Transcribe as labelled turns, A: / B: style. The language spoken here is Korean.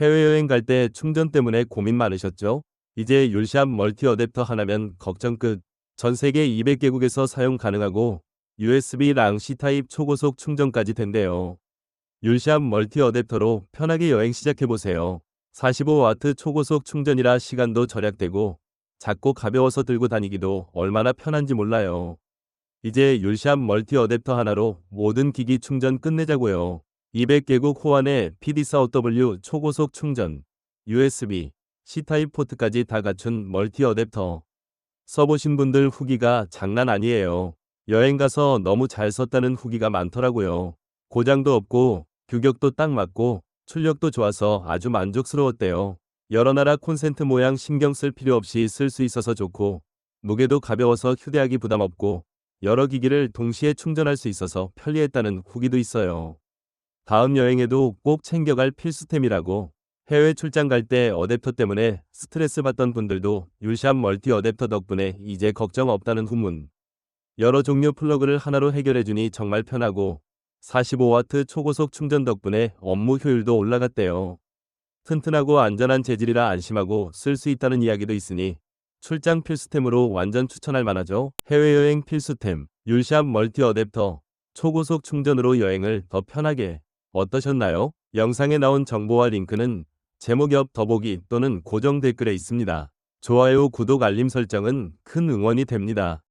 A: 해외여행 갈 때 충전 때문에 고민 많으셨죠? 이제 율샵 멀티 어댑터 하나면 걱정 끝. 전 세계 200개국에서 사용 가능하고 USB-랑 C타입 초고속 충전까지 된대요. 율샵 멀티 어댑터로 편하게 여행 시작해보세요. 45W 초고속 충전이라 시간도 절약되고 작고 가벼워서 들고 다니기도 얼마나 편한지 몰라요. 이제 율샵 멀티 어댑터 하나로 모든 기기 충전 끝내자고요. 200개국 호환에 PD4W 초고속 충전, USB, C타입 포트까지 다 갖춘 멀티 어댑터. 써보신 분들 후기가 장난 아니에요. 여행 가서 너무 잘 썼다는 후기가 많더라고요. 고장도 없고 규격도 딱 맞고 출력도 좋아서 아주 만족스러웠대요. 여러 나라 콘센트 모양 신경 쓸 필요 없이 쓸 수 있어서 좋고 무게도 가벼워서 휴대하기 부담 없고 여러 기기를 동시에 충전할 수 있어서 편리했다는 후기도 있어요. 다음 여행에도 꼭 챙겨갈 필수템이라고 해외 출장 갈 때 어댑터 때문에 스트레스 받던 분들도 율샵 멀티 어댑터 덕분에 이제 걱정 없다는 후문. 여러 종류 플러그를 하나로 해결해주니 정말 편하고 45W 초고속 충전 덕분에 업무 효율도 올라갔대요. 튼튼하고 안전한 재질이라 안심하고 쓸 수 있다는 이야기도 있으니 출장 필수템으로 완전 추천할 만하죠. 해외여행 필수템 율샵 멀티 어댑터 초고속 충전으로 여행을 더 편하게 어떠셨나요? 영상에 나온 정보와 링크는 제목 옆 더보기 또는 고정 댓글에 있습니다. 좋아요, 구독, 알림 설정은 큰 응원이 됩니다.